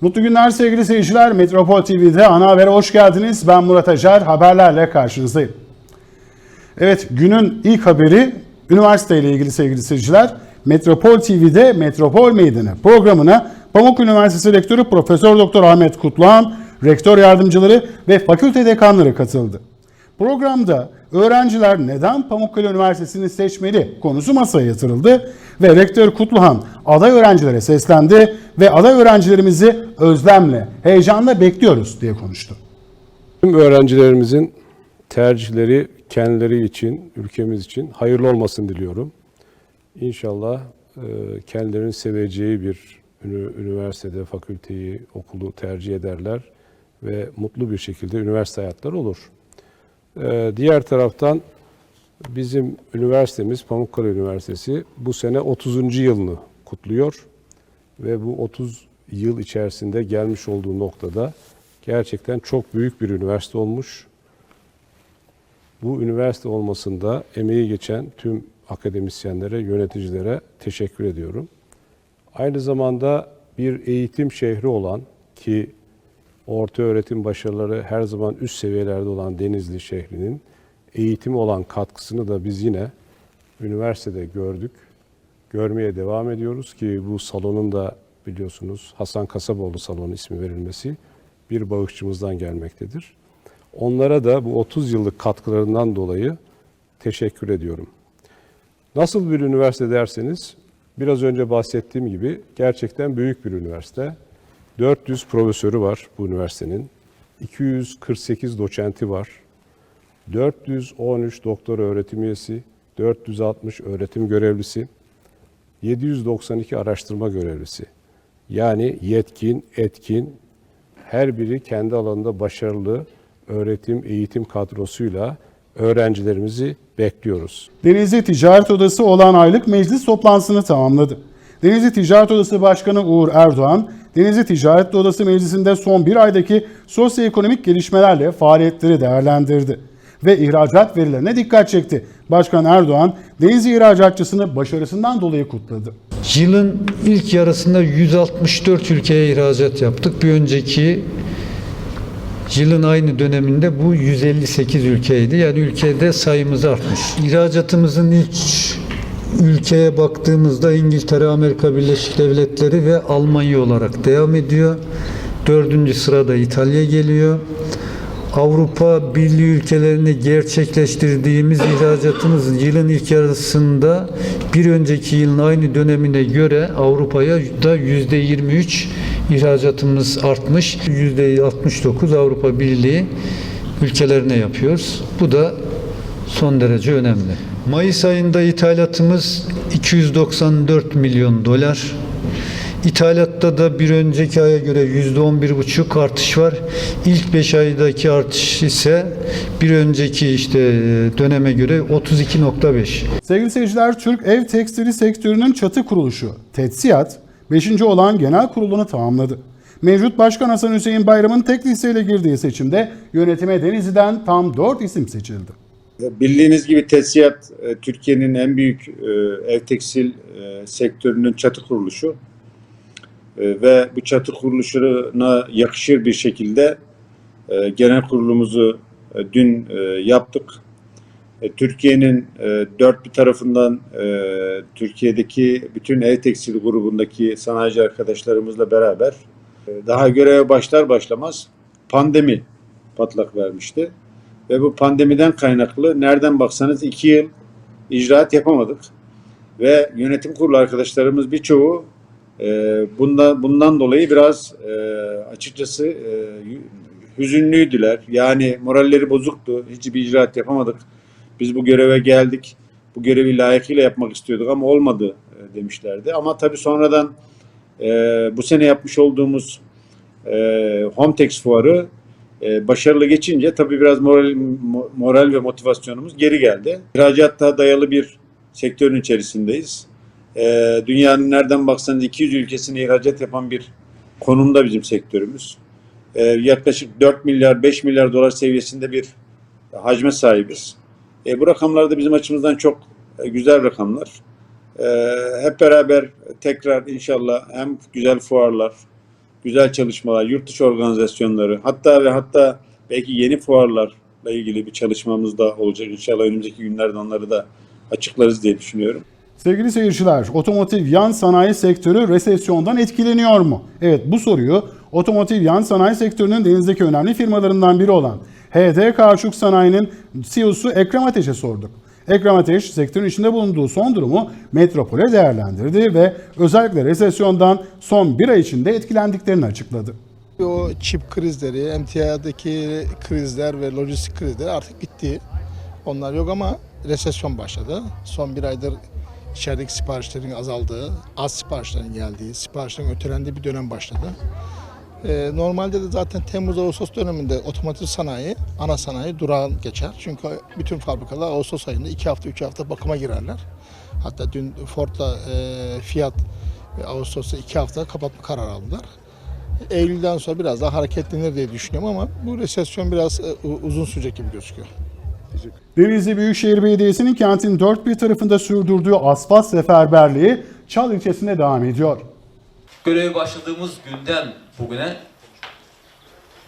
Mutlu günler sevgili seyirciler. Metropol TV'de ana habere hoş geldiniz. Ben Murat Acar. Haberlerle karşınızdayım. Evet günün ilk haberi üniversite ile ilgili sevgili seyirciler. Metropol TV'de Metropol Meydanı programına Pamuk Üniversitesi Rektörü Profesör Doktor Ahmet Kutluhan, rektör yardımcıları ve fakülte dekanları katıldı. Programda öğrenciler neden Pamukkale Üniversitesi'ni seçmeli konusu masaya yatırıldı ve Rektör Kutluhan aday öğrencilere seslendi ve aday öğrencilerimizi özlemle, heyecanla bekliyoruz diye konuştu. Tüm öğrencilerimizin tercihleri kendileri için, ülkemiz için hayırlı olmasını diliyorum. İnşallah e, kendilerinin seveceği bir üniversitede, fakülteyi, okulu tercih ederler ve mutlu bir şekilde üniversite hayatları olur. E, Diğer taraftan bizim üniversitemiz, Pamukkale Üniversitesi bu sene 30. yılını kutluyor ve bu 30 yıl içerisinde gelmiş olduğu noktada gerçekten çok büyük bir üniversite olmuş. Bu üniversite olmasında emeği geçen tüm akademisyenlere, yöneticilere teşekkür ediyorum. Aynı zamanda bir eğitim şehri olan ki orta öğretim başarıları her zaman üst seviyelerde olan Denizli şehrinin eğitimi olan katkısını da biz yine üniversitede gördük. Görmeye devam ediyoruz ki bu salonun da biliyorsunuz Hasan Kasaboğlu Salonu ismi verilmesi bir bağışçımızdan gelmektedir. Onlara da bu 30 yıllık katkılarından dolayı teşekkür ediyorum. Nasıl bir üniversite derseniz, biraz önce bahsettiğim gibi gerçekten büyük bir üniversite. 400 profesörü var bu üniversitenin. 248 doçenti var. 413 doktor öğretim üyesi, 460 öğretim görevlisi, 792 araştırma görevlisi. Yani yetkin, etkin, her biri kendi alanında başarılı öğretim, eğitim kadrosuyla öğrencilerimizi bekliyoruz. Denizli Ticaret Odası olan aylık meclis toplantısını tamamladı. Denizli Ticaret Odası Başkanı Uğur Erdoğan, Denizli Ticaret Odası Meclisi'nde son bir aydaki sosyoekonomik gelişmelerle faaliyetleri değerlendirdi ve ihracat verilerine dikkat çekti. Başkan Erdoğan, Denizli ihracatçısını başarısından dolayı kutladı. Yılın ilk yarısında 164 ülkeye ihracat yaptık. Bir önceki yılın aynı döneminde bu 158 ülkeydi. Yani ülkede sayımız artmış. İhracatımızın ilk ülkeye baktığımızda İngiltere, Amerika Birleşik Devletleri ve Almanya olarak devam ediyor. Dördüncü sırada İtalya geliyor. Avrupa Birliği ülkelerine gerçekleştirdiğimiz ihracatımız yılın ilk yarısında bir önceki yılın aynı dönemine göre Avrupa'ya da yüzde 23 ihracatımız artmış. Yüzde 69 Avrupa Birliği ülkelerine yapıyoruz. Bu da son derece önemli. Mayıs ayında ithalatımız 294 milyon dolar. İthalatta da bir önceki aya göre %11,5 artış var. İlk 5 aydaki artış ise bir önceki işte döneme göre 32.5. Sevgili seyirciler, Türk ev tekstili sektörünün çatı kuruluşu TETSİAD 5. olan genel kurulunu tamamladı. Mevcut Başkan Hasan Hüseyin Bayram'ın tek listeyle girdiği seçimde yönetime Denizli'den tam 4 isim seçildi. Bildiğiniz gibi TESİAD e, Türkiye'nin en büyük e, ev tekstil e, sektörünün çatı kuruluşu ve bu çatı kuruluşuna yakışır bir şekilde genel kurulumuzu dün yaptık. Türkiye'nin dört bir tarafından Türkiye'deki bütün ev tekstil grubundaki sanayici arkadaşlarımızla beraber daha göreve başlar başlamaz pandemi patlak vermişti. Ve bu pandemiden kaynaklı nereden baksanız iki yıl icraat yapamadık. Ve yönetim kurulu arkadaşlarımız birçoğu e, bundan, bundan dolayı biraz e, açıkçası e, hüzünlüydüler. Yani moralleri bozuktu. Hiçbir icraat yapamadık. Biz bu göreve geldik. Bu görevi layıkıyla yapmak istiyorduk ama olmadı e, demişlerdi. Ama tabii sonradan e, bu sene yapmış olduğumuz e, Hometex fuarı e, başarılı geçince tabii biraz moral, mo- moral ve motivasyonumuz geri geldi. İhracatta dayalı bir sektörün içerisindeyiz. E, dünyanın nereden baksanız 200 ülkesine ihracat yapan bir konumda bizim sektörümüz. E, yaklaşık 4 milyar 5 milyar dolar seviyesinde bir hacme sahibiz. E, bu rakamlar da bizim açımızdan çok e, güzel rakamlar. E, hep beraber tekrar inşallah hem güzel fuarlar güzel çalışmalar, yurt dışı organizasyonları, hatta ve hatta belki yeni fuarlarla ilgili bir çalışmamız da olacak. İnşallah önümüzdeki günlerde onları da açıklarız diye düşünüyorum. Sevgili seyirciler, otomotiv yan sanayi sektörü resesyondan etkileniyor mu? Evet bu soruyu otomotiv yan sanayi sektörünün denizdeki önemli firmalarından biri olan HD Kauçuk Sanayi'nin CEO'su Ekrem Ateş'e sorduk. Ekrem Ateş sektörün içinde bulunduğu son durumu Metropol'e değerlendirdi ve özellikle resesyondan son bir ay içinde etkilendiklerini açıkladı. O çip krizleri, emtiadaki krizler ve lojistik krizleri artık bitti. Onlar yok ama resesyon başladı. Son bir aydır içerideki siparişlerin azaldığı, az siparişlerin geldiği, siparişlerin ötelendiği bir dönem başladı. Ee, normalde de zaten Temmuz-Ağustos döneminde otomotiv sanayi, ana sanayi durağan geçer. Çünkü bütün fabrikalar Ağustos ayında 2 hafta, 3 hafta bakıma girerler. Hatta dün Ford'la e, Fiat Ağustos'ta 2 hafta kapatma kararı aldılar. Eylül'den sonra biraz daha hareketlenir diye düşünüyorum ama bu resesyon biraz e, uzun sürecek gibi gözüküyor. Denizli Büyükşehir Belediyesi'nin kentin dört bir tarafında sürdürdüğü asfalt seferberliği Çal ilçesinde devam ediyor. Göreve başladığımız günden bugüne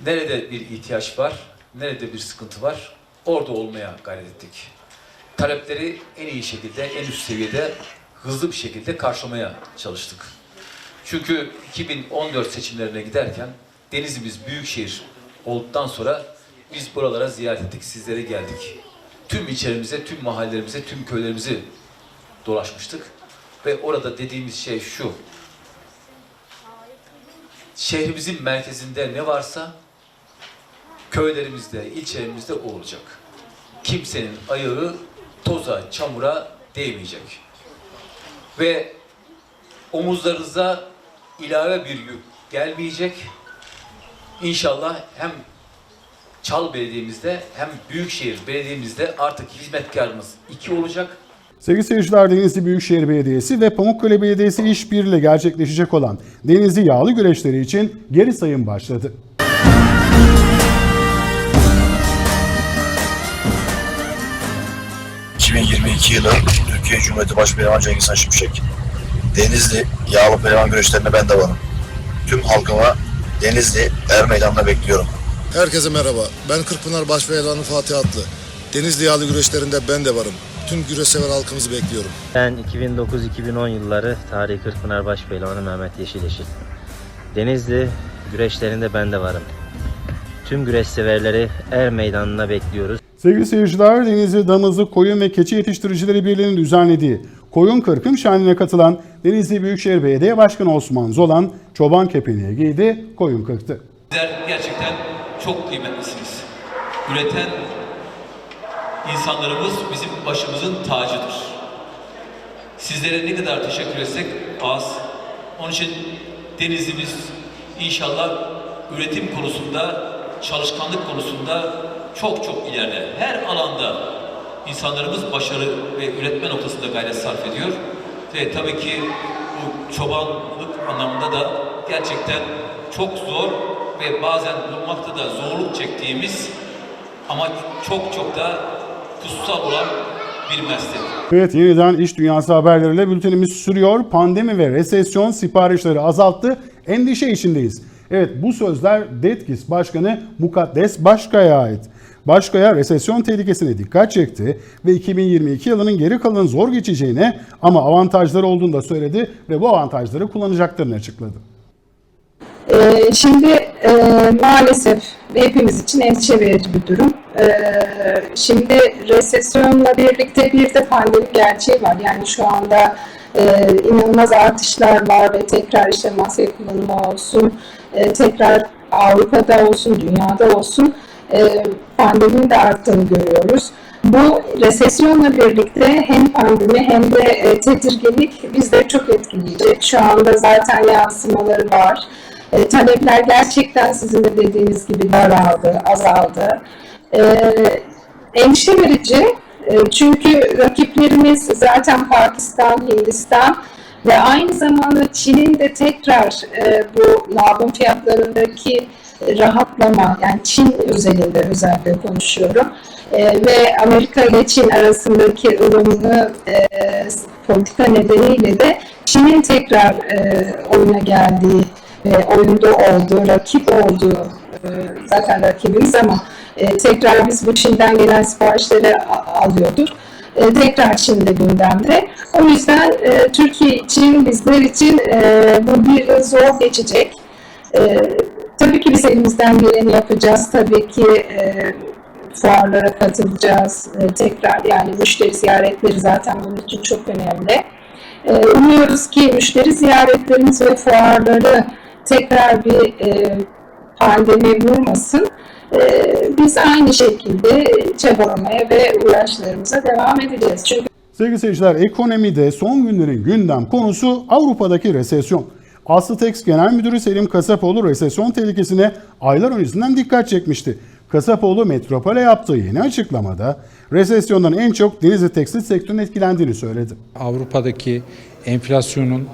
nerede bir ihtiyaç var, nerede bir sıkıntı var, orada olmaya gayret ettik. Talepleri en iyi şekilde, en üst seviyede, hızlı bir şekilde karşılamaya çalıştık. Çünkü 2014 seçimlerine giderken Denizli'miz büyükşehir olduktan sonra biz buralara ziyaret ettik, sizlere geldik. Tüm ilçelerimize, tüm mahallelerimize, tüm köylerimizi dolaşmıştık. Ve orada dediğimiz şey şu, şehrimizin merkezinde ne varsa köylerimizde, ilçelerimizde o olacak. Kimsenin ayağı toza, çamura değmeyecek. Ve omuzlarınıza ilave bir yük gelmeyecek. İnşallah hem Çal Belediye'mizde hem Büyükşehir Belediye'mizde artık hizmetkarımız iki olacak. Sevgili seyirciler Denizli Büyükşehir Belediyesi ve Pamukkale Belediyesi işbirliğiyle gerçekleşecek olan Denizli Yağlı Güreşleri için geri sayım başladı. ...2022 yılı Türkiye Cumhuriyeti Başpehlivan Cengiz Han Şimşek. Denizli yağlı pehlivan güreşlerine ben de varım. Tüm halkıma Denizli Er Meydanı'na bekliyorum. Herkese merhaba. Ben Kırkpınar Başpehlivanı Fatih Atlı. Denizli yağlı güreşlerinde ben de varım. Tüm güreş sever halkımızı bekliyorum. Ben 2009-2010 yılları Tarihi Kırkpınar Başpehlivanı Mehmet Yeşileşir. Denizli güreşlerinde ben de varım. Tüm güreş severleri Er Meydanı'na bekliyoruz. Sevgili seyirciler Denizli Damızlık Koyun ve Keçi Yetiştiricileri Birliği'nin düzenlediği Koyun Kırkım Şenliği'ne katılan Denizli Büyükşehir Belediye Başkanı Osman Zolan çoban kepeneği giydi, koyun kırktı. Sizler gerçekten çok kıymetlisiniz. Üreten insanlarımız bizim başımızın tacıdır. Sizlere ne kadar teşekkür etsek az. Onun için Denizli'miz inşallah üretim konusunda, çalışkanlık konusunda çok çok ileride. Her alanda insanlarımız başarı ve üretme noktasında gayret sarf ediyor. Ve tabii ki bu çobanlık anlamında da gerçekten çok zor ve bazen bulmakta da zorluk çektiğimiz ama çok çok da kutsal olan bir meslek. Evet yeniden iş dünyası haberleriyle bültenimiz sürüyor. Pandemi ve resesyon siparişleri azalttı. Endişe içindeyiz. Evet bu sözler Detkis Başkanı Mukaddes Başkaya ait. Başkaya resesyon tehlikesine dikkat çekti ve 2022 yılının geri kalanın zor geçeceğine ama avantajları olduğunu da söyledi ve bu avantajları kullanacaklarını açıkladı. Ee, Şimdi e, maalesef hepimiz için endişe verici bir durum. Ee, Şimdi resesyonla birlikte bir de pandemi gerçeği var. Yani şu anda e, inanılmaz artışlar var ve tekrar işte maske kullanımı olsun, e, tekrar Avrupa'da olsun, dünyada olsun e, pandeminin de arttığını görüyoruz. Bu resesyonla birlikte hem pandemi hem de e, tedirginlik bizleri çok etkileyecek. Şu anda zaten yansımaları var. E, talepler gerçekten sizin de dediğiniz gibi daraldı, azaldı. E, endişe verici e, çünkü rakiplerimiz zaten Pakistan, Hindistan ve aynı zamanda Çin'in de tekrar e, bu labın fiyatlarındaki rahatlama, yani Çin özelinde özellikle konuşuyorum. E, ve Amerika ile Çin arasındaki ılımlı e, politika nedeniyle de Çin'in tekrar e, oyuna geldiği e, oyunda olduğu, rakip olduğu zaten rakibimiz ama e, tekrar biz bu Çin'den gelen siparişleri alıyorduk. E, tekrar Çin'de gündemde. O yüzden e, Türkiye için, bizler için e, bu bir yıl zor geçecek. E, tabii ki biz elimizden geleni yapacağız. Tabii ki e, fuarlara katılacağız. E, tekrar yani müşteri ziyaretleri zaten bunun için çok önemli. E, umuyoruz ki müşteri ziyaretlerimiz ve fuarları tekrar bir e, pandemi vurmasın. E, biz aynı şekilde çabalamaya ve uğraşlarımıza devam edeceğiz. Çünkü Sevgili seyirciler, ekonomide son günlerin gündem konusu Avrupa'daki resesyon. Aslıtex Genel Müdürü Selim Kasapoğlu resesyon tehlikesine aylar öncesinden dikkat çekmişti. Kasapoğlu Metropol'e yaptığı yeni açıklamada resesyondan en çok Denizli tekstil sektörünün etkilendiğini söyledi. Avrupa'daki enflasyonun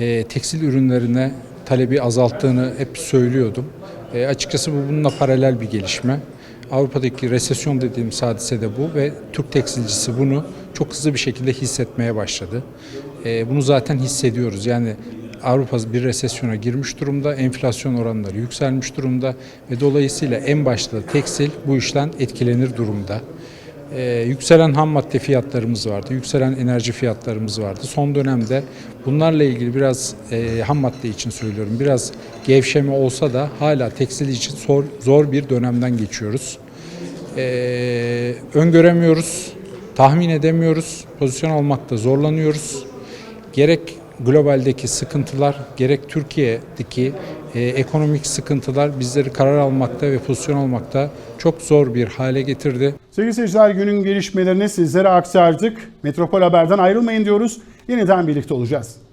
e, tekstil ürünlerine talebi azalttığını hep söylüyordum. E, açıkçası bu bununla paralel bir gelişme. Avrupa'daki resesyon dediğim hadise de bu ve Türk tekstilcisi bunu çok hızlı bir şekilde hissetmeye başladı. E, bunu zaten hissediyoruz. Yani Avrupa bir resesyona girmiş durumda, enflasyon oranları yükselmiş durumda ve dolayısıyla en başta tekstil bu işten etkilenir durumda. Ee, yükselen ham madde fiyatlarımız vardı, yükselen enerji fiyatlarımız vardı. Son dönemde bunlarla ilgili biraz e, ham madde için söylüyorum, biraz gevşeme olsa da hala tekstil için zor, zor bir dönemden geçiyoruz. Ee, öngöremiyoruz, tahmin edemiyoruz, pozisyon almakta zorlanıyoruz. Gerek globaldeki sıkıntılar, gerek Türkiye'deki e, ekonomik sıkıntılar bizleri karar almakta ve pozisyon almakta çok zor bir hale getirdi. Sevgili seyirciler günün gelişmelerini sizlere aktardık. Metropol Haber'den ayrılmayın diyoruz. Yeniden birlikte olacağız.